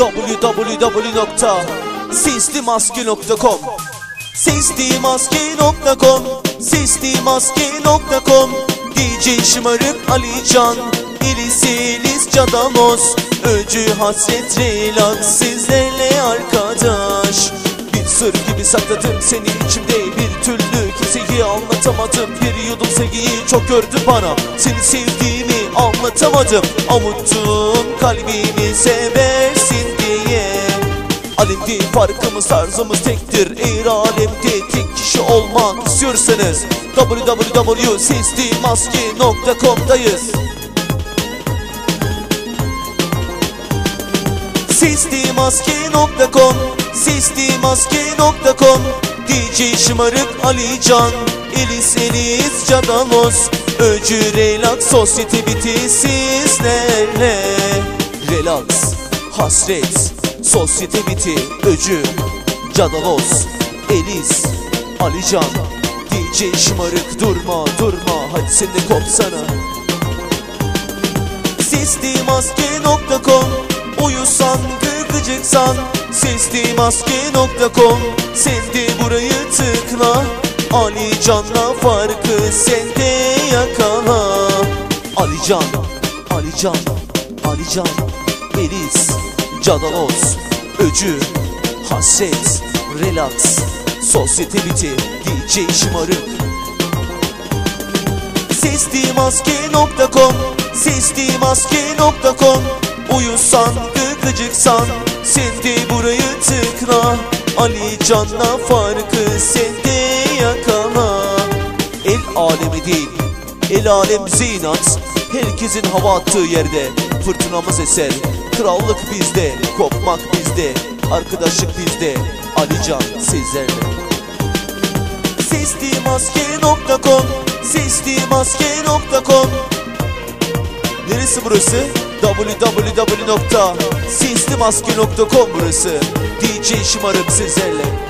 www.sistemaske.com Sistemaske.com Sistemaske.com DJ Şımarık Alican İlisilis Cadalos Öcü hasret relax sizlerle arkadaş. Bir sır gibi sakladım seni içimde Bir türlü kimseyi anlatamadım. Bir yudum sevgiyi çok gördü bana Seni sevdiğimi anlatamadım. Avuttum kalbimi diye Alemde farkımız tarzımız tektir Eğer alemde tek kişi olmak istiyorsanız www.sistemaske.com'dayız Sistemaske.com Sistemaske.com DJ Şımarık Alican Elis Elis Cadalos Öcü Relax Sosyete biti sizlerle. Relax Hasret Biti Öcü Cadalos Elis Alican DJ Şımarık durma durma Hadi sen de kopsana Sistemaske.com Uyusan gıcıksan Sistemaske.com Sen de burayı tıkla. Ali Can'la farkı sende yakala Ali Can, Ali Can, Ali Can Elis, Cadalos, Öcü, Hasret, Relax Sosyete biti, DJ Şımarık. Sistemaske.com Sistemaske.com Uyusan gıcıksan Sen de burayı tıkla Ali Can'la farkı sende yakala. El alemi değil El alem bize inat Herkesin hava attığı yerde Fırtınamız eser. Krallık bizde Kopmak bizde Arkadaşlık bizde. Ali Can sizlerle Sistemaske.com Sistemaske.com Neresi burası? www.sistemaske.com burası. DJ Şımarık sizlerle